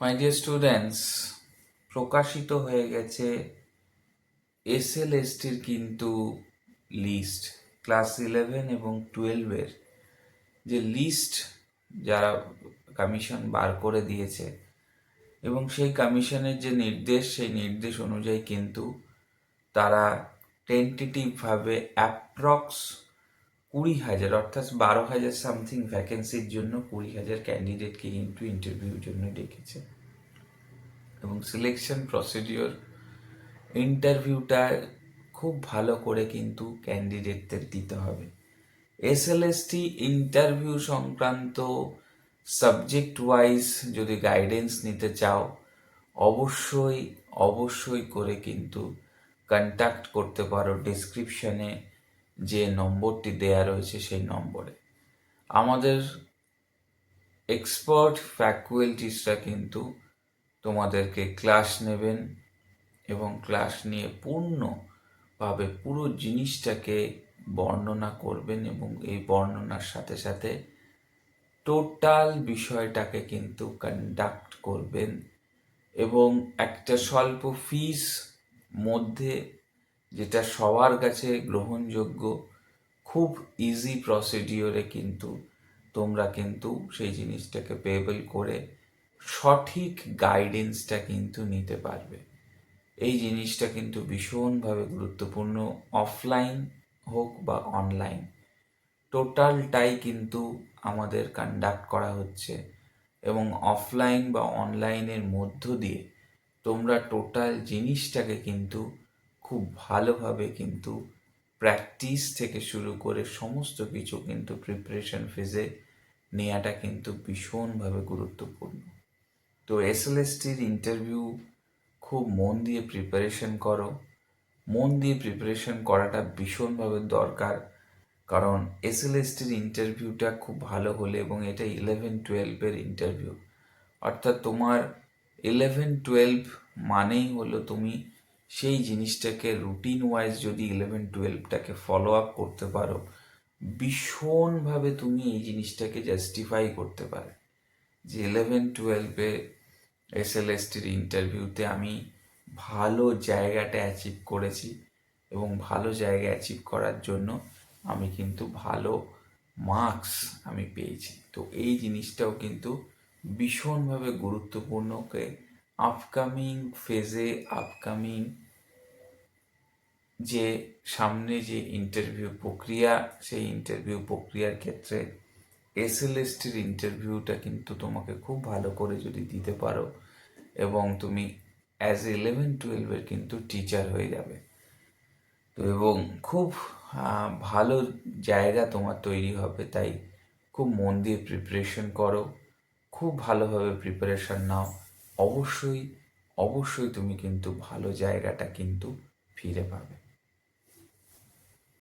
My dear students প্রকাশিত হয়ে গেছে এস এল এসটির কিন্তু লিস্ট ক্লাস ইলেভেন এবং টুয়েলভের যে লিস্ট যারা কমিশন বার করে দিয়েছে এবং সেই কমিশনের যে নির্দেশ, সেই নির্দেশ অনুযায়ী কিন্তু তারা টেন্টেটিভভাবে অ্যাপ্রক্স কুড়ি হাজার, অর্থাৎ বারো হাজার সামথিং ভ্যাকেন্সির জন্য কুড়ি হাজার ক্যান্ডিডেটকে কিন্তু ইন্টারভিউর জন্য ডেকেছে। এবং সিলেকশন প্রসিডিওর ইন্টারভিউটা খুব ভালো করে কিন্তু ক্যান্ডিডেটদের দিতে হবে। এসএলএসটি ইন্টারভিউ সংক্রান্ত সাবজেক্ট ওয়াইজ যদি গাইডেন্স নিতে চাও, অবশ্যই অবশ্যই করে কিন্তু কন্ট্যাক্ট করতে পারো ডিসক্রিপশনে যে নম্বরটি দেয়া রয়েছে সেই নম্বরে। আমাদের এক্সপার্ট ফ্যাকুয়েলটিসরা কিন্তু তোমাদেরকে ক্লাস নেবেন এবং ক্লাস নিয়ে পূর্ণভাবে পুরো জিনিসটাকে বর্ণনা করবেন এবং এই বর্ণনার সাথে সাথে টোটাল বিষয়টাকে কিন্তু কন্ডাক্ট করবেন এবং একটা স্বল্প ফিস মধ্যে যেটা সবার কাছে গ্রহণযোগ্য, খুব ইজি প্রসিডিওরে কিন্তু তোমরা কিন্তু সেই জিনিসটাকে পেবল করে সঠিক গাইডেন্সটা কিন্তু নিতে পারবে। এই জিনিসটা কিন্তু ভীষণভাবে গুরুত্বপূর্ণ অফলাইন হোক বা অনলাইন টোটালটাই কিন্তু আমাদের কন্ডাক্ট করা হচ্ছে এবং অফলাইন বা অনলাইনের মধ্য দিয়ে তোমরা টোটাল জিনিসটাকে কিন্তু খুব ভালোভাবে কিন্তু প্র্যাকটিস থেকে শুরু করে সমস্ত কিছু কিন্তু প্রিপারেশন ফেজে নেওয়াটা কিন্তু ভীষণভাবে গুরুত্বপূর্ণ। তো এসএলএসটির ইন্টারভিউ খুব মন দিয়ে প্রিপারেশন করো। মন দিয়ে প্রিপারেশন করাটা ভীষণভাবে দরকার। কারণ এসএলএসটির ইন্টারভিউটা খুব ভালো হলে এবং এটা ইলেভেন টুয়েলভের ইন্টারভিউ অর্থাৎ তোমার ইলেভেন টুয়েলভ মানেই হলো তুমি সেই জিনিসটাকে রুটিন ওয়াইজ যদি ইলেভেন টুয়েলভটাকে ফলো আপ করতে পারো, ভীষণভাবে তুমি এই জিনিসটাকে জাস্টিফাই করতে পারে। যে ইলেভেন টুয়েলভে এস এল এসটির ইন্টারভিউতে আমি ভালো জায়গাটা অ্যাচিভ করেছি এবং ভালো জায়গা অ্যাচিভ করার জন্য আমি কিন্তু ভালো মার্কস আমি পেয়েছি। তো এই জিনিসটাও কিন্তু ভীষণভাবে গুরুত্বপূর্ণকে আপকামিং ফেজে আপকামিং যে সামনে যে ইন্টারভিউ প্রক্রিয়া, সেই ইন্টারভিউ প্রক্রিয়ার ক্ষেত্রে এসএলএসটির ইন্টারভিউটা কিন্তু তোমাকে খুব ভালো করে যদি দিতে পারো এবং তুমি অ্যাজ ইলেভেন টুয়েলভের কিন্তু টিচার হয়ে যাবে। তো এবং খুব ভালো জায়গা তোমার তৈরি হবে, তাই খুব মন দিয়ে প্রিপারেশন করো, খুব ভালোভাবে প্রিপারেশন নাও। অবশ্যই অবশ্যই তুমি কিন্তু ভালো জায়গাটা কিন্তু ফিরে পাবে।